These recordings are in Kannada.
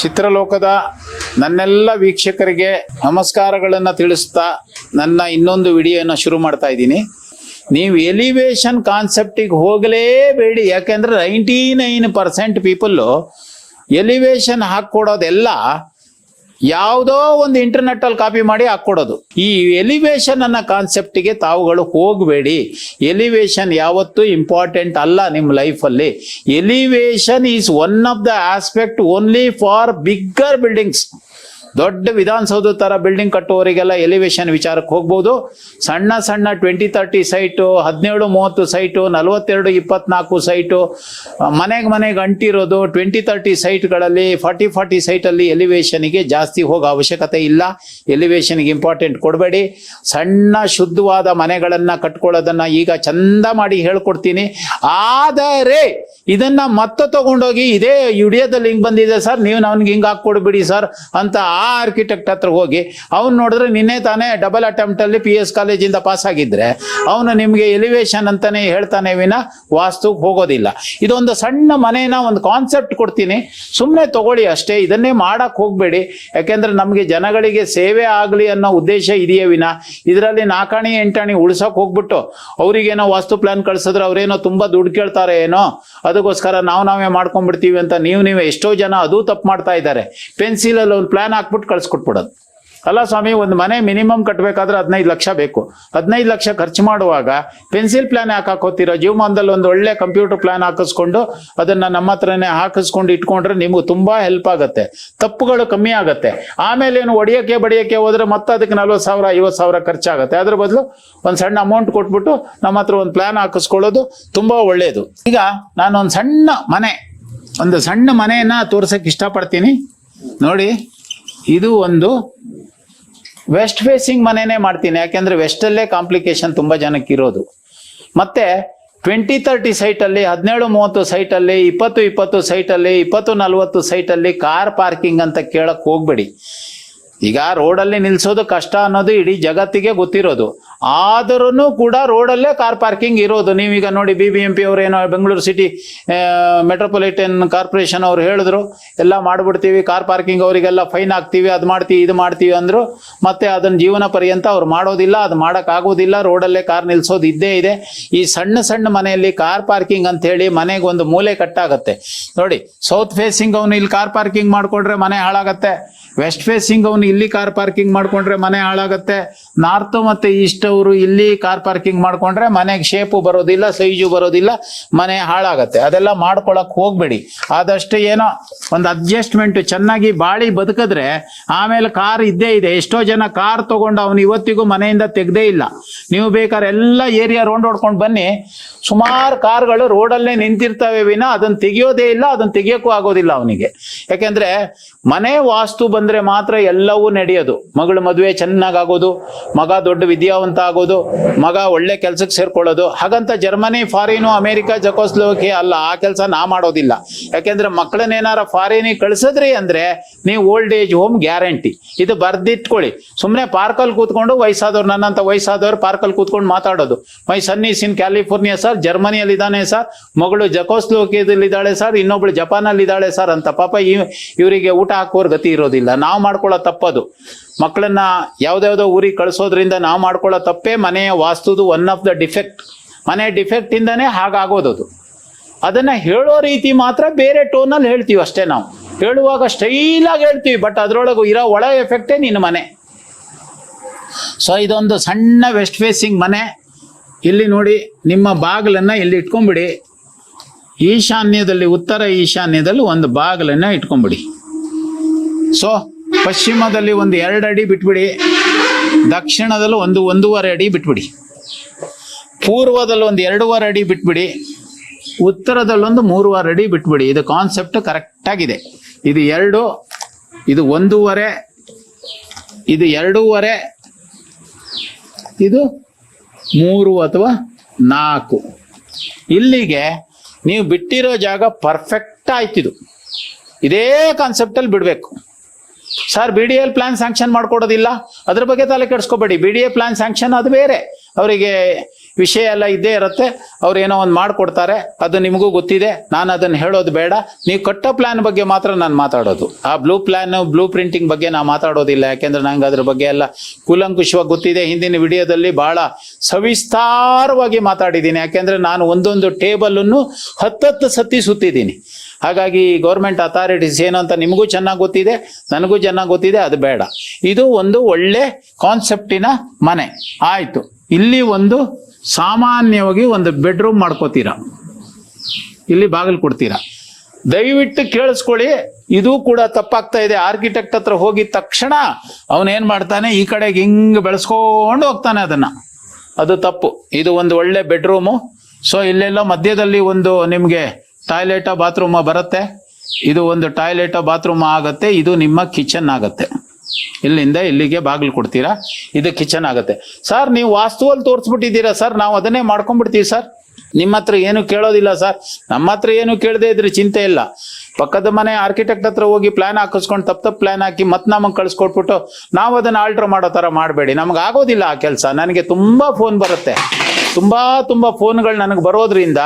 ಚಿತ್ರಲೋಕದ ನನ್ನೆಲ್ಲ ವೀಕ್ಷಕರಿಗೆ ನಮಸ್ಕಾರಗಳನ್ನು ತಿಳಿಸ್ತಾ ನನ್ನ ಇನ್ನೊಂದು ವಿಡಿಯೋನ ಶುರು ಮಾಡ್ತಾ ಇದ್ದೀನಿ. ನೀವು ಎಲಿವೇಶನ್ ಕಾನ್ಸೆಪ್ಟಿಗೆ ಹೋಗಲೇಬೇಡಿ. ಯಾಕೆಂದ್ರೆ ninety nine percent people elevation ಹಾಕ್ಕೊಡೋದೆಲ್ಲ ಯಾವುದೋ ಒಂದು ಇಂಟರ್ನೆಟ್ ಅಲ್ಲಿ ಕಾಪಿ ಮಾಡಿ ಹಾಕ್ಕೊಡೋದು. ಈ ಎಲಿವೇಶನ್ ಅನ್ನ ಕಾನ್ಸೆಪ್ಟಿಗೆ ತಾವುಗಳು ಹೋಗಬೇಡಿ. ಎಲಿವೇಶನ್ ಯಾವತ್ತೂ ಇಂಪಾರ್ಟೆಂಟ್ ಅಲ್ಲ ನಿಮ್ಮ ಲೈಫಲ್ಲಿ elevation is one of the aspect only for bigger buildings ದೊಡ್ಡ ವಿಧಾನಸೌಧ ತರ ಬಿಲ್ಡಿಂಗ್ ಕಟ್ಟುವವರಿಗೆಲ್ಲ ಎಲಿವೇಶನ್ ವಿಚಾರಕ್ಕೆ ಹೋಗ್ಬೋದು. ಸಣ್ಣ ಸಣ್ಣ ಟ್ವೆಂಟಿ ತರ್ಟಿ ಸೈಟು ಹದಿನೇಳು ಮೂವತ್ತು ಸೈಟು ನಲವತ್ತೆರಡು ಇಪ್ಪತ್ನಾಲ್ಕು ಸೈಟು ಮನೆಗೆ ಮನೆಗೆ ಅಂಟಿರೋದು ಟ್ವೆಂಟಿ ತರ್ಟಿ ಸೈಟ್ಗಳಲ್ಲಿ ಫಾರ್ಟಿ ಫಾರ್ಟಿ ಸೈಟಲ್ಲಿ ಎಲಿವೇಶನ್ಗೆ ಜಾಸ್ತಿ ಹೋಗೋ ಅವಶ್ಯಕತೆ ಇಲ್ಲ. ಎಲಿವೇಶನ್ಗೆ ಇಂಪಾರ್ಟೆಂಟ್ ಕೊಡಬೇಡಿ. ಸಣ್ಣ ಶುದ್ಧವಾದ ಮನೆಗಳನ್ನು ಕಟ್ಕೊಳ್ಳೋದನ್ನ ಈಗ ಚಂದ ಮಾಡಿ ಹೇಳ್ಕೊಡ್ತೀನಿ. ಆದರೆ ಇದನ್ನ ಮತ್ತೆ ತಗೊಂಡೋಗಿ ಇದೇ ವಿಡಿಯೋದಲ್ಲಿ ಹಿಂಗೆ ಬಂದಿದೆ ಸರ್, ನೀವು ನನ್ಗೆ ಹಿಂಗೆ ಹಾಕ್ಕೊಡ್ಬಿಡಿ ಸರ್ ಅಂತ ಆ ಆರ್ಕಿಟೆಕ್ಟ್ ಹತ್ರ ಹೋಗಿ, ಅವ್ನು ನೋಡಿದ್ರೆ ನಿನ್ನೆ ತಾನೇ ಡಬಲ್ ಅಟೆಂಪ್ಟಲ್ಲಿ ಪಿ ಎಸ್ ಕಾಲೇಜಿಂದ ಪಾಸ್ ಆಗಿದ್ರೆ, ಅವನು ನಿಮಗೆ ಎಲಿವೇಶನ್ ಅಂತಾನೆ ಹೇಳ್ತಾನೆ ವಿನ, ವಾಸ್ತು ಹೋಗೋದಿಲ್ಲ. ಇದೊಂದು ಸಣ್ಣ ಮನೇನ ಒಂದು ಕಾನ್ಸೆಪ್ಟ್ ಕೊಡ್ತೀನಿ. ಸುಮ್ಮನೆ ತಗೊಳ್ಳಿ ಅಷ್ಟೇ, ಇದನ್ನೇ ಮಾಡಕ್ ಹೋಗಬೇಡಿ. ಯಾಕೆಂದ್ರೆ ನಮಗೆ ಜನಗಳಿಗೆ ಸೇವೆ ಆಗಲಿ ಅನ್ನೋ ಉದ್ದೇಶ ಇದೆಯೇ ವಿನ. ಇದರಲ್ಲಿ ನಾಕಾಣಿ ಎಂಟಾಣಿ ಉಳ್ಸಕ್ ಹೋಗ್ಬಿಟ್ಟು, ಅವ್ರಿಗೇನೋ ವಾಸ್ತು ಪ್ಲಾನ್ ಕಳ್ಸಿದ್ರೆ ಅವರೇನೋ ತುಂಬಾ ದುಡ್ಡು ಕೇಳ್ತಾರೆ ಏನೋ, ಅದಕ್ಕೋಸ್ಕರ ನಾವು ನಾವೇ ಮಾಡ್ಕೊಂಡ್ಬಿಡ್ತೀವಿ ಅಂತ ನೀವು ನೀವೇ ಎಷ್ಟೋ ಜನ ಅದು ತಪ್ಪು ಮಾಡ್ತಾ ಇದ್ದಾರೆ. ಪೆನ್ಸಿಲಲ್ಲಿ ಒಂದು ಪ್ಲಾನ್ ಹಾಕ್ಬಿಟ್ಟು ಕಳ್ಸ್ಕೊಟ್ಬಿಡೋದು. ಅಲ್ಲ ಸ್ವಾಮಿ, ಒಂದು ಮನೆ ಮಿನಿಮಮ್ ಕಟ್ಟಬೇಕಾದ್ರೆ ಹದಿನೈದು ಲಕ್ಷ ಬೇಕು. ಹದಿನೈದು ಲಕ್ಷ ಖರ್ಚು ಮಾಡುವಾಗ ಪೆನ್ಸಿಲ್ ಪ್ಲಾನ್ ಯಾಕೆ ಹಾಕೋತಿರೋ? ಜೀವಮಾನದಲ್ಲಿ ಒಂದು ಒಳ್ಳೆ ಕಂಪ್ಯೂಟರ್ ಪ್ಲಾನ್ ಹಾಕಿಸ್ಕೊಂಡು ಅದನ್ನ ನಮ್ಮ ಹತ್ರನೇ ಹಾಕಿಸ್ಕೊಂಡು ಇಟ್ಕೊಂಡ್ರೆ ನಿಮ್ಗೆ ತುಂಬಾ ಹೆಲ್ಪ್ ಆಗುತ್ತೆ. ತಪ್ಪುಗಳು ಕಮ್ಮಿ ಆಗುತ್ತೆ. ಆಮೇಲೆ ಏನು ಒಡೆಯೋಕೆ ಬಡಿಯೋಕೆ ಹೋದ್ರೆ ಮತ್ತೆ ಅದಕ್ಕೆ ನಲ್ವತ್ತು ಸಾವಿರ, ಐವತ್ತು ಸಾವಿರ ಖರ್ಚಾಗುತ್ತೆ. ಅದ್ರ ಬದಲು ಒಂದು ಸಣ್ಣ ಅಮೌಂಟ್ ಕೊಟ್ಬಿಟ್ಟು ನಮ್ಮ ಹತ್ರ ಒಂದು ಪ್ಲಾನ್ ಹಾಕಿಸ್ಕೊಳ್ಳೋದು ತುಂಬಾ ಒಳ್ಳೆಯದು ಈಗ ನಾನು ಒಂದು ಸಣ್ಣ ಮನೆ, ಒಂದು ಸಣ್ಣ ಮನೆಯನ್ನ ತೋರ್ಸಕ್ಕೆ ಇಷ್ಟಪಡ್ತೀನಿ. ನೋಡಿ. ಇದು ಒಂದು ವೆಸ್ಟ್ ಫೇಸಿಂಗ್ ಮನೆನೇ ಮಾಡ್ತೀನಿ. ಯಾಕೆಂದ್ರೆ ವೆಸ್ಟಲ್ಲೇ ಕಾಂಪ್ಲಿಕೇಶನ್ ತುಂಬಾ ಜನಕ್ಕೆ ಇರೋದು. ಮತ್ತೆ ಟ್ವೆಂಟಿ ತರ್ಟಿ ಸೈಟಲ್ಲಿ ಹದಿನೇಳು ಮೂವತ್ತು ಸೈಟಲ್ಲಿ ಇಪ್ಪತ್ತು ಇಪ್ಪತ್ತು ಸೈಟಲ್ಲಿ ಇಪ್ಪತ್ತು ನಲವತ್ತು ಸೈಟಲ್ಲಿ ಕಾರ್ ಪಾರ್ಕಿಂಗ್ ಅಂತ ಕೇಳಕ್ ಹೋಗ್ಬೇಡಿ. ಈಗ ರೋಡಲ್ಲಿ ನಿಲ್ಸೋದು ಕಷ್ಟ ಅನ್ನೋದು ಇಡೀ ಜಗತ್ತಿಗೆ ಗೊತ್ತಿರೋದು. ಆದರೂ ಕೂಡ ರೋಡಲ್ಲೇ ಕಾರ್ ಪಾರ್ಕಿಂಗ್ ಇರೋದು. ನೀವೀಗ ನೋಡಿ ಬಿ ಬಿ ಎಂ ಪಿ ಏನೋ ಬೆಂಗಳೂರು ಸಿಟಿ ಮೆಟ್ರೋಪಾಲಿಟನ್ ಕಾರ್ಪೊರೇಷನ್ ಅವ್ರು ಹೇಳಿದ್ರು, ಎಲ್ಲ ಮಾಡಿಬಿಡ್ತೀವಿ, ಕಾರ್ ಪಾರ್ಕಿಂಗ್ ಅವರಿಗೆಲ್ಲ ಫೈನ್ ಹಾಕ್ತೀವಿ, ಅದು ಮಾಡ್ತೀವಿ, ಇದು ಮಾಡ್ತೀವಿ ಅಂದರು. ಮತ್ತೆ ಅದನ್ನ ಜೀವನ ಪರ್ಯಂತ ಅವ್ರು ಮಾಡೋದಿಲ್ಲ, ಅದು ಮಾಡೋಕ್ಕಾಗೋದಿಲ್ಲ, ರೋಡಲ್ಲೇ ಕಾರ್ ನಿಲ್ಸೋದು ಇದ್ದೇ ಇದೆ. ಈ ಸಣ್ಣ ಸಣ್ಣ ಮನೆಯಲ್ಲಿ ಕಾರ್ ಪಾರ್ಕಿಂಗ್ ಅಂತ ಹೇಳಿ ಮನೆಗೆ ಒಂದು ಮೂಲೆ ಕಟ್ಟಾಗತ್ತೆ. ನೋಡಿ ಸೌತ್ ಫೇಸಿಂಗ್ ಅವನು ಇಲ್ಲಿ ಕಾರ್ ಪಾರ್ಕಿಂಗ್ ಮಾಡಿಕೊಂಡ್ರೆ ಮನೆ ಹಾಳಾಗತ್ತೆ. ವೆಸ್ಟ್ ಫೇಸಿಂಗ್ ಅವನು ಇಲ್ಲಿ ಕಾರ್ ಪಾರ್ಕಿಂಗ್ ಮಾಡಿಕೊಂಡ್ರೆ ಮನೆ ಹಾಳಾಗತ್ತೆ. ನಾರ್ತ್ ಮತ್ತೆ ಈಸ್ಟ್ ಅವರು ಇಲ್ಲಿ ಕಾರ್ ಪಾರ್ಕಿಂಗ್ ಮಾಡ್ಕೊಂಡ್ರೆ ಮನೆಗೆ ಶೇಪು ಬರೋದಿಲ್ಲ ಸೈಜು ಬರೋದಿಲ್ಲ, ಮನೆ ಹಾಳಾಗತ್ತೆ. ಅದೆಲ್ಲ ಮಾಡ್ಕೊಳಕ್ ಹೋಗ್ಬೇಡಿ. ಆದಷ್ಟು ಏನೋ ಒಂದು ಅಡ್ಜಸ್ಟ್ಮೆಂಟ್ ಚೆನ್ನಾಗಿ ಬಾಳಿ ಬದುಕಿದ್ರೆ ಆಮೇಲೆ ಕಾರ್ ಇದ್ದೇ ಇದೆ. ಎಷ್ಟೋ ಜನ ಕಾರ್ ತಗೊಂಡು ಅವನು ಇವತ್ತಿಗೂ ಮನೆಯಿಂದ ತೆಗ್ದೇ ಇಲ್ಲ. ನೀವು ಬೇಕಾದ್ರೆ ಎಲ್ಲ ಏರಿಯಾ ರೌಂಡ್ ಹೊಡ್ಕೊಂಡು ಬನ್ನಿ. ಸುಮಾರು ಕಾರ್ಗಳು ರೋಡಲ್ಲೇ ನಿಂತಿರ್ತವೆ ವಿನ ಅದನ್ನ ತೆಗಿಯೋದೇ ಇಲ್ಲ ಅದನ್ನ ತೆಗಿಯೋಕ್ಕೂ ಆಗೋದಿಲ್ಲ ಅವನಿಗೆ. ಯಾಕೆಂದ್ರೆ ಮನೆ ವಾಸ್ತು ಬಂದ್ರೆ ಮಾತ್ರ ಎಲ್ಲವೂ ನಡೆಯೋದು. ಮಗಳು ಮದುವೆ ಚೆನ್ನಾಗಾಗೋದು ಮಗ ದೊಡ್ಡ ವಿದ್ಯಾವಂತ ಆಗೋದು ಮಗ ಒಳ್ಳೆ ಕೆಲ್ಸಕ್ಕೆ ಸೇರ್ಕೊಳ್ಳೋದು. ಹಾಗಂತ ಜರ್ಮನಿ, ಫಾರಿನು, ಅಮೆರಿಕ ಜಕೋಸ್ಲೋಕಿ ಅಲ್ಲ, ಆ ಕೆಲಸ ನಾ ಮಾಡೋದಿಲ್ಲ. ಯಾಕೆಂದ್ರೆ ಮಕ್ಕಳನ್ನೇನಾರ ಫಾರಿನಿಗೆ ಕಳಿಸಿದ್ರಿ ಅಂದ್ರೆ ನೀವು ಓಲ್ಡ್ ಏಜ್ ಹೋಮ್ ಗ್ಯಾರಂಟಿ. ಇದು ಬರ್ದಿಟ್ಕೊಳ್ಳಿ. ಸುಮ್ಮನೆ ಪಾರ್ಕಲ್ಲಿ ಕೂತ್ಕೊಂಡು ವಯಸ್ಸಾದವ್ರು, ನನ್ನಂತ ವಯಸ್ಸಾದವ್ರು ಪಾರ್ಕಲ್ಲಿ ಕೂತ್ಕೊಂಡು ಮಾತಾಡೋದು. My son is in California sir ಜರ್ಮನಿಯಲ್ಲಿ ಇದ್ದಾನೆ ಸರ್, ಮಗಳು ಜಕೋಸ್ಲೋಕಿಯಲ್ಲಿದ್ದಾಳೆ ಇದ್ದಾಳೆ ಸರ್, ಇನ್ನೊಬ್ಳು ಜಪಾನಲ್ಲಿ ಇದ್ದಾಳೆ ಸರ್ ಅಂತ ಪಾಪ ಇವ್- ಇವರಿಗೆ ಊಟ ಹಾಕುವ ಗತಿ ಇರೋದಿಲ್ಲ. ನಾವು ಮಾಡ್ಕೊಳ್ಳೋ ತಪ್ಪದು. ಮಕ್ಕಳನ್ನ ಯಾವ್ದಾವ್ದೋ ಊರಿಗೆ ಕಳಿಸೋದ್ರಿಂದ ನಾವು ಮಾಡ್ಕೊಳ್ಳೋ ತಪ್ಪೇ ಮನೆಯ ವಾಸ್ತುದು ಒನ್ ಆಫ್ ದ ಡಿಫೆಕ್ಟ್ ಮನೆ ಡಿಫೆಕ್ಟ್ ಇಂದಾನೆ ಹಾಗಾಗೋದು ಅದು. ಅದನ್ನ ಹೇಳೋ ರೀತಿ ಮಾತ್ರ ಬೇರೆ ಟೋನಲ್ಲಿ ಹೇಳ್ತೀವಿ ಅಷ್ಟೇ ನಾವು. ಹೇಳುವಾಗ ಸ್ಟೈಲಾಗಿ ಹೇಳ್ತೀವಿ ಬಟ್ ಅದರೊಳಗೆ ಇರೋ ಒಳ ಎಫೆಕ್ಟೇ ನಿನ್ನ ಮನೆ. ಸೊ ಇದೊಂದು ಸಣ್ಣ ವೆಸ್ಟ್ ಫೇಸಿಂಗ್ ಮನೆ. ಇಲ್ಲಿ ನೋಡಿ, ನಿಮ್ಮ ಬಾಗಿಲನ್ನು ಇಲ್ಲಿ ಇಟ್ಕೊಂಬಿಡಿ. ಈಶಾನ್ಯದಲ್ಲಿ, ಉತ್ತರ ಈಶಾನ್ಯದಲ್ಲಿ ಒಂದು ಬಾಗಿಲನ್ನು ಇಟ್ಕೊಂಬಿಡಿ. ಸೊ ಪಶ್ಚಿಮದಲ್ಲಿ ಒಂದು ಎರಡು ಅಡಿ ಬಿಟ್ಬಿಡಿ. ದಕ್ಷಿಣದಲ್ಲಿ ಒಂದು ಒಂದೂವರೆ ಅಡಿ ಬಿಟ್ಬಿಡಿ. ಪೂರ್ವದಲ್ಲಿ ಒಂದು ಎರಡೂವರೆ ಅಡಿ ಬಿಟ್ಬಿಡಿ. ಉತ್ತರದಲ್ಲೊಂದು ಮೂರುವರೆ ಅಡಿ ಬಿಟ್ಬಿಡಿ. ಇದು ಕಾನ್ಸೆಪ್ಟ್ ಕರೆಕ್ಟ್ ಆಗಿದೆ. ಇದು ಎರಡು, ಇದು ಒಂದೂವರೆ, ಇದು ಎರಡೂವರೆ, ಇದು ಮೂರು ಅಥವಾ ನಾಲ್ಕು. ಇಲ್ಲಿಗೆ ನೀವು ಬಿಟ್ಟಿರೋ ಜಾಗ ಪರ್ಫೆಕ್ಟ್ ಆಯ್ತಿದು. ಇದೇ ಕಾನ್ಸೆಪ್ಟಲ್ಲಿ ಬಿಡಬೇಕು. Sir B D L plan sanction ಮಾಡ್ಕೊಡೋದಿಲ್ಲ. ಅದ್ರ ಬಗ್ಗೆ ತಲೆ ಕೆಡಿಸ್ಕೋಬೇಡಿ. B D A plan sanction ಅದು ಬೇರೆ. ಅವರಿಗೆ ವಿಷಯ ಎಲ್ಲ ಇದ್ದೇ ಇರುತ್ತೆ. ಅವ್ರು ಏನೋ ಒಂದು ಮಾಡಿಕೊಡ್ತಾರೆ. ಅದು ನಿಮಗೂ ಗೊತ್ತಿದೆ. ನಾನು ಅದನ್ನು ಹೇಳೋದು ಬೇಡ. ನೀವು ಕಟ್ಟೋ ಪ್ಲಾನ್ ಬಗ್ಗೆ ಮಾತ್ರ ನಾನು ಮಾತಾಡೋದು. ಆ ಬ್ಲೂ ಪ್ಲ್ಯಾನ್ ಬ್ಲೂ ಪ್ರಿಂಟಿಂಗ್ ಬಗ್ಗೆ ನಾನು ಮಾತಾಡೋದಿಲ್ಲ. ಯಾಕೆಂದ್ರೆ ನಂಗೆ ಅದ್ರ ಬಗ್ಗೆ ಎಲ್ಲ ಕೂಲಂಕುಷವಾಗಿ ಗೊತ್ತಿದೆ. ಹಿಂದಿನ ವಿಡಿಯೋದಲ್ಲಿ ಬಹಳ ಸವಿಸ್ತಾರವಾಗಿ ಮಾತಾಡಿದ್ದೀನಿ. ಯಾಕೆಂದ್ರೆ ನಾನು ಒಂದೊಂದು ಟೇಬಲನ್ನು ಹತ್ತತ್ತು ಸತಿ ಸುತ್ತಿದ್ದೀನಿ. ಹಾಗಾಗಿ ಗೌರ್ಮೆಂಟ್ ಅಥಾರಿಟೀಸ್ ಏನು ಅಂತ ನಿಮಗೂ ಚೆನ್ನಾಗಿ ಗೊತ್ತಿದೆ, ನನಗೂ ಚೆನ್ನಾಗಿ ಗೊತ್ತಿದೆ, ಅದು ಬೇಡ. ಇದು ಒಂದು ಒಳ್ಳೆ ಕಾನ್ಸೆಪ್ಟಿನ ಮನೆ. ಆಯಿತು. ಇಲ್ಲಿ ಒಂದು ಸಾಮಾನ್ಯವಾಗಿ ಒಂದು ಬೆಡ್ರೂಮ್ ಮಾಡ್ಕೋತೀರಾ? ಇಲ್ಲಿ ಬಾಗಿಲು ಕೊಡ್ತೀರಾ? ದಯವಿಟ್ಟು ಕೇಳಿಸ್ಕೊಳ್ಳಿ. ಇದು ಕೂಡ ತಪ್ಪಾಗ್ತಾ ಇದೆ. ಆರ್ಕಿಟೆಕ್ಟ್ ಹತ್ರ ಹೋಗಿದ ತಕ್ಷಣ ಅವನೇನ್ ಮಾಡ್ತಾನೆ? ಈ ಕಡೆಗೆ ಹಿಂಗ್ ಬೆಳೆಸ್ಕೊಂಡು ಹೋಗ್ತಾನೆ ಅದನ್ನ. ಅದು ತಪ್ಪು. ಇದು ಒಂದು ಒಳ್ಳೆ ಬೆಡ್ರೂಮು ಸೊ ಇಲ್ಲೆಲ್ಲೋ ಮಧ್ಯದಲ್ಲಿ ಒಂದು ನಿಮಗೆ ಟಾಯ್ಲೆಟ್ ಬಾತ್ರೂಮ್ ಬರುತ್ತೆ? ಇದು ಒಂದು ಟಾಯ್ಲೆಟ್ ಬಾತ್ರೂಮ್ ಆಗುತ್ತೆ, ಇದು ನಿಮ್ಮ ಕಿಚನ್ ಆಗುತ್ತೆ. ಇಲ್ಲಿಂದ ಇಲ್ಲಿಗೆ ಬಾಗಿಲು ಕೊಡ್ತೀರಾ? ಇದು ಕಿಚನ್ ಆಗುತ್ತೆ. ಸರ್, ನೀವು ವಾಸ್ತುವಲ್ಲಿ ತೋರಿಸ್ಬಿಟ್ಟಿದ್ದೀರಾ ಸರ್? ನಾವು ಅದನ್ನೇ ಮಾಡ್ಕೊಂಡ್ಬಿಡ್ತೀವಿ ಸರ್. ನಿಮ್ಮ ಹತ್ರ ಏನು ಕೇಳೋದಿಲ್ಲ ಸರ್. ನಮ್ಮ ಹತ್ರ ಏನು ಕೇಳದೆ ಇದ್ರೆ ಚಿಂತೆ ಇಲ್ಲ. ಪಕ್ಕದ ಮನೆ ಆರ್ಕಿಟೆಕ್ಟ್ ಹತ್ರ ಹೋಗಿ ಪ್ಲಾನ್ ಹಾಕಿಸ್ಕೊಂಡು ತಪ್ಪು ತಪ್ಪು ಪ್ಲಾನ್ ಹಾಕಿ ಮತ್ತೆ ನಮಗೆ ಕಳಿಸ್ಕೊಟ್ಬಿಟ್ಟು ನಾವು ಅದನ್ನ ಆಲ್ಟರ್ ಮಾಡೋ ಥರ ಮಾಡಬೇಡಿ. ನಮ್ಗೆ ಆಗೋದಿಲ್ಲ ಆ ಕೆಲಸ. ನನಗೆ ತುಂಬಾ ಫೋನ್ ಬರುತ್ತೆ. ತುಂಬಾ ತುಂಬಾ ಫೋನ್ಗಳು ನನಗೆ ಬರೋದ್ರಿಂದ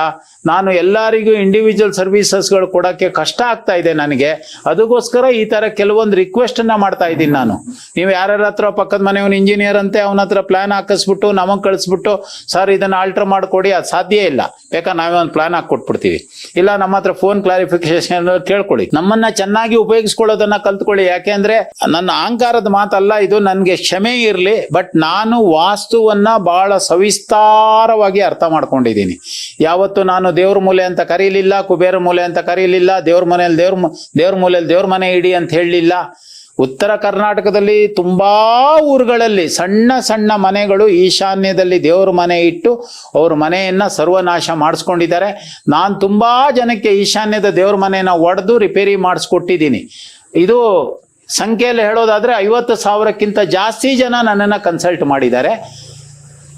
ನಾನು ಎಲ್ಲರಿಗೂ ಇಂಡಿವಿಜುವಲ್ ಸರ್ವಿಸಸ್ಗಳು ಕೊಡೋಕ್ಕೆ ಕಷ್ಟ ಆಗ್ತಾ ಇದೆ ನನಗೆ. ಅದಕ್ಕೋಸ್ಕರ ಈ ತರ ಕೆಲವೊಂದು ರಿಕ್ವೆಸ್ಟ್ ಅನ್ನ ಮಾಡ್ತಾ ಇದ್ದೀನಿ ನಾನು. ನೀವು ಯಾರ್ಯಾರ ಹತ್ರ ಪಕ್ಕದ ಮನೆಯವನು ಇಂಜಿನಿಯರ್ ಅಂತೆ ಅವನ ಹತ್ರ ಪ್ಲಾನ್ ಹಾಕಿಸ್ಬಿಟ್ಟು, ನಮಗೆ ಕಳಿಸ್ಬಿಟ್ಟು, ಸರ್, ಇದನ್ನ ಆಲ್ಟ್ರ್ ಮಾಡ್ಕೊಡಿ, ಅದು ಸಾಧ್ಯ ಇಲ್ಲ. ಯಾಕಂದ್ರೆ ನಾವೇ ಒಂದು ಪ್ಲಾನ್ ಹಾಕಿ ಕೊಟ್ಬಿಡ್ತೀವಿ. ಇಲ್ಲ, ನಮ್ಮ ಹತ್ರ ಫೋನ್ ಕ್ಲಾರಿಫಿಕೇಶನ್ ಕೇಳ್ಕೊಳ್ಳಿ. ನಮ್ಮನ್ನ ಚೆನ್ನಾಗಿ ಉಪಯೋಗಿಸ್ಕೊಳ್ಳೋದನ್ನ ಕಲ್ತ್ಕೊಳ್ಳಿ. ಯಾಕೆಂದ್ರೆ ನನ್ನ ಅಹಂಕಾರದ ಮಾತಲ್ಲ, ಇದು ನನಗೆ ಕ್ಷಮೆ ಇರಲಿ, ಬಟ್ ನಾನು ವಾಸ್ತುವನ್ನ ಬಹಳ ಸವಿಸ್ತಾರವಾಗಿ ಅರ್ಥ ಮಾಡ್ಕೊಂಡಿದ್ದೀನಿ. ಯಾವತ್ತು ನಾನು ದೇವ್ರ ಮೂಲೆ ಅಂತ ಕರೀಲಿಲ್ಲ, ಕುಬೇರ ಮೂಲೆ ಅಂತ ಕರೀಲಿಲ್ಲ, ದೇವ್ರ ಮನೆಯಲ್ಲಿ ದೇವ್ರ ದೇವ್ರ ಮೂಲೆಯಲ್ಲಿ ದೇವ್ರ ಮನೆ ಇಡಿ ಅಂತ ಹೇಳಲಿಲ್ಲ. ಉತ್ತರ ಕರ್ನಾಟಕದಲ್ಲಿ ತುಂಬಾ ಊರುಗಳಲ್ಲಿ ಸಣ್ಣ ಸಣ್ಣ ಮನೆಗಳು ಈಶಾನ್ಯದಲ್ಲಿ ದೇವ್ರ ಮನೆ ಇಟ್ಟು ಅವ್ರ ಮನೆಯನ್ನ ಸರ್ವನಾಶ ಮಾಡಿಸ್ಕೊಂಡಿದ್ದಾರೆ. ನಾನು ತುಂಬಾ ಜನಕ್ಕೆ ಈಶಾನ್ಯದ ದೇವ್ರ ಮನೆಯನ್ನ ಒಡೆದು ರಿಪೇರಿ ಮಾಡಿಸ್ಕೊಟ್ಟಿದ್ದೀನಿ. ಇದು ಸಂಖ್ಯೆಯಲ್ಲಿ ಹೇಳೋದಾದ್ರೆ ಐವತ್ತು ಸಾವಿರಕ್ಕಿಂತ ಜಾಸ್ತಿ ಜನ ನನ್ನನ್ನು ಕನ್ಸಲ್ಟ್ ಮಾಡಿದ್ದಾರೆ.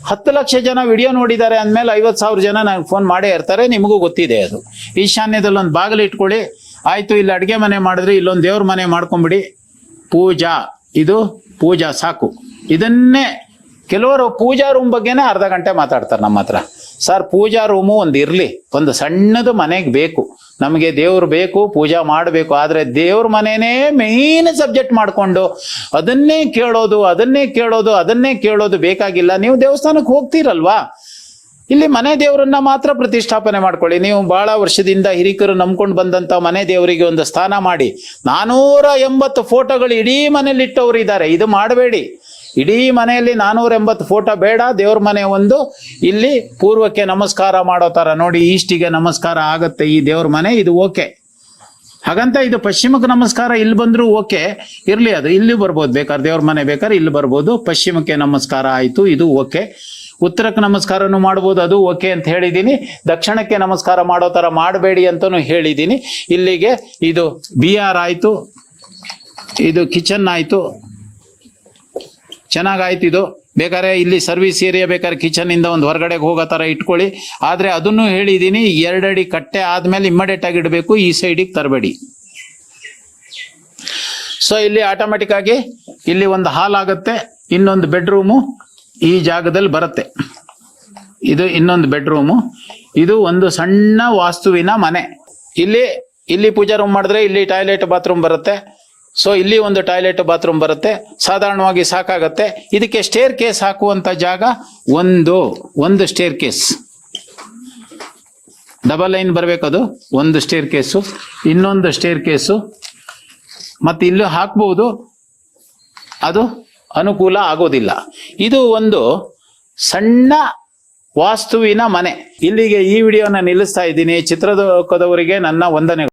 ಹತ್ತು ಲಕ್ಷ ಜನ ವಿಡಿಯೋ ನೋಡಿದ್ದಾರೆ ಅಂದಮೇಲೆ ಐವತ್ತು ಸಾವಿರ ಜನ ನನಗೆ ಫೋನ್ ಮಾಡೇ ಇರ್ತಾರೆ, ನಿಮಗೂ ಗೊತ್ತಿದೆ ಅದು. ಈಶಾನ್ಯದಲ್ಲಿ ಒಂದು ಬಾಗಿಲು ಇಟ್ಕೊಳ್ಳಿ. ಆಯಿತು, ಇಲ್ಲಿ ಅಡುಗೆ ಮನೆ ಮಾಡಿದ್ರೆ ಇಲ್ಲೊಂದು ದೇವ್ರ ಮನೆ ಮಾಡ್ಕೊಂಬಿಡಿ. ಪೂಜಾ, ಇದು ಪೂಜಾ ಸಾಕು. ಇದನ್ನೇ ಕೆಲವರು ಪೂಜಾ ರೂಮ್ ಬಗ್ಗೆನೇ ಅರ್ಧ ಗಂಟೆ ಮಾತಾಡ್ತಾರೆ ನಮ್ಮ ಹತ್ರ. ಸರ್ ಪೂಜಾ ರೂಮು ಒಂದು ಇರಲಿ, ಒಂದು ಸಣ್ಣದು ಮನೆಗೆ ಬೇಕು. ನಮಗೆ ದೇವ್ರು ಬೇಕು, ಪೂಜಾ ಮಾಡಬೇಕು, ಆದರೆ ದೇವ್ರ ಮನೆನೇ ಮೇನ್ ಸಬ್ಜೆಕ್ಟ್ ಮಾಡಿಕೊಂಡು ಅದನ್ನೇ ಕೇಳೋದು ಅದನ್ನೇ ಕೇಳೋದು ಅದನ್ನೇ ಕೇಳೋದು ಬೇಕಾಗಿಲ್ಲ. ನೀವು ದೇವಸ್ಥಾನಕ್ಕೆ ಹೋಗ್ತೀರಲ್ವಾ? ಇಲ್ಲಿ ಮನೆ ದೇವರನ್ನ ಮಾತ್ರ ಪ್ರತಿಷ್ಠಾಪನೆ ಮಾಡ್ಕೊಳ್ಳಿ. ನೀವು ಬಹಳ ವರ್ಷದಿಂದ ಹಿರಿಕರು ನಂಬ್ಕೊಂಡು ಬಂದಂತ ಮನೆ ದೇವರಿಗೆ ಒಂದು ಸ್ಥಾನ ಮಾಡಿ. ನಾನೂರ ಎಂಬತ್ತು ಫೋಟೋಗಳು ಇಡೀ ಮನೇಲಿ ಇಟ್ಟವರು ಇದ್ದಾರೆ ಇದು ಮಾಡಬೇಡಿ. ಇಡೀ ಮನೆಯಲ್ಲಿ ನಾನೂರ ಎಂಬತ್ತು ಫೋಟೋ ಬೇಡ, ದೇವ್ರ ಮನೆ ಒಂದು. ಇಲ್ಲಿ ಪೂರ್ವಕ್ಕೆ ನಮಸ್ಕಾರ ಮಾಡೋ ಥರ ನೋಡಿ ಈಸ್ಟಿಗೆ ನಮಸ್ಕಾರ ಆಗತ್ತೆ ಈ ದೇವ್ರ ಮನೆ, ಇದು ಓಕೆ. ಹಾಗಂತ ಇದು ಪಶ್ಚಿಮಕ್ಕೆ ನಮಸ್ಕಾರ ಇಲ್ಲಿ ಬಂದ್ರು ಓಕೆ. ಇರ್ಲಿ ಅದು, ಇಲ್ಲಿ ಬರ್ಬೋದು, ಬೇಕಾದ್ರೆ ದೇವ್ರ ಮನೆ ಬೇಕಾದ್ರೆ ಇಲ್ಲಿ ಬರ್ಬೋದು. ಪಶ್ಚಿಮಕ್ಕೆ ನಮಸ್ಕಾರ ಆಯ್ತು, ಇದು ಓಕೆ. ಉತ್ತರಕ್ಕೆ ನಮಸ್ಕಾರನು ಮಾಡ್ಬೋದು, ಅದು ಓಕೆ ಅಂತ ಹೇಳಿದ್ದೀನಿ ದಕ್ಷಿಣಕ್ಕೆ ನಮಸ್ಕಾರ ಮಾಡೋ ತರ ಮಾಡಬೇಡಿ ಅಂತಾನು ಹೇಳಿದ್ದೀನಿ ಇಲ್ಲಿಗೆ ಇದು ಬಿ ಆರ್ ಆಯ್ತು, ಇದು ಕಿಚನ್ ಆಯ್ತು. ಚೆನ್ನಾಗಾಯ್ತು ಇದು. ಬೇಕಾದ್ರೆ ಇಲ್ಲಿ ಸರ್ವಿಸ್ ಏರಿಯಾ ಬೇಕಾದ್ರೆ ಕಿಚನ್ ಇಂದ ಒಂದು ಹೊರಗಡೆಗೆ ಹೋಗೋ ತರ ಇಟ್ಕೊಳ್ಳಿ. ಆದ್ರೆ ಅದನ್ನು ಹೇಳಿದ್ದೀನಿ ಎರಡಡಿ ಕಟ್ಟೆ ಆದ್ಮೇಲೆ ಇಮ್ಮಡಿಯೇಟ್ ಆಗಿ ಇಡಬೇಕು, ಈ ಸೈಡಿಗೆ ತರಬೇಡಿ. ಸೊ ಇಲ್ಲಿ ಆಟೋಮೆಟಿಕ್ ಆಗಿ ಇಲ್ಲಿ ಒಂದು ಹಾಲ್ ಆಗುತ್ತೆ, ಇನ್ನೊಂದು ಬೆಡ್ರೂಮು ಈ ಜಾಗದಲ್ಲಿ ಬರುತ್ತೆ. ಇದು ಇನ್ನೊಂದು ಬೆಡ್ರೂಮು ಇದು ಒಂದು ಸಣ್ಣ ವಾಸ್ತುವಿನ ಮನೆ. ಇಲ್ಲಿ ಇಲ್ಲಿ ಪೂಜಾ ರೂಮ್ ಮಾಡಿದ್ರೆ ಇಲ್ಲಿ ಟಾಯ್ಲೆಟ್ ಬಾತ್ರೂಮ್ ಬರುತ್ತೆ. ಸೊ ಇಲ್ಲಿ ಒಂದು ಟಾಯ್ಲೆಟ್ ಬಾತ್ರೂಮ್ ಬರುತ್ತೆ. ಸಾಧಾರಣವಾಗಿ ಸಾಕಾಗತ್ತೆ. ಇದಕ್ಕೆ ಸ್ಟೇರ್ ಕೇಸ್ ಹಾಕುವಂತ ಜಾಗ ಒಂದು ಒಂದು ಸ್ಟೇರ್ ಕೇಸ್ ಡಬಲ್ ಲೈನ್ ಬರಬೇಕದು ಒಂದು ಸ್ಟೇರ್ ಕೇಸು ಇನ್ನೊಂದು ಸ್ಟೇರ್ ಕೇಸು ಮತ್ತೆ ಇಲ್ಲೂ ಹಾಕ್ಬಹುದು ಅದು ಅನುಕೂಲ ಆಗೋದಿಲ್ಲ. ಇದು ಒಂದು ಸಣ್ಣ ವಾಸ್ತುವಿನ ಮನೆ. ಇಲ್ಲಿಗೆ ಈ ವಿಡಿಯೋನ ನಿಲ್ಲಿಸ್ತಾ ಇದ್ದೀನಿ. ಚಿತ್ರದುರ್ಗದವರಿಗೆ ನನ್ನ ವಂದನೆ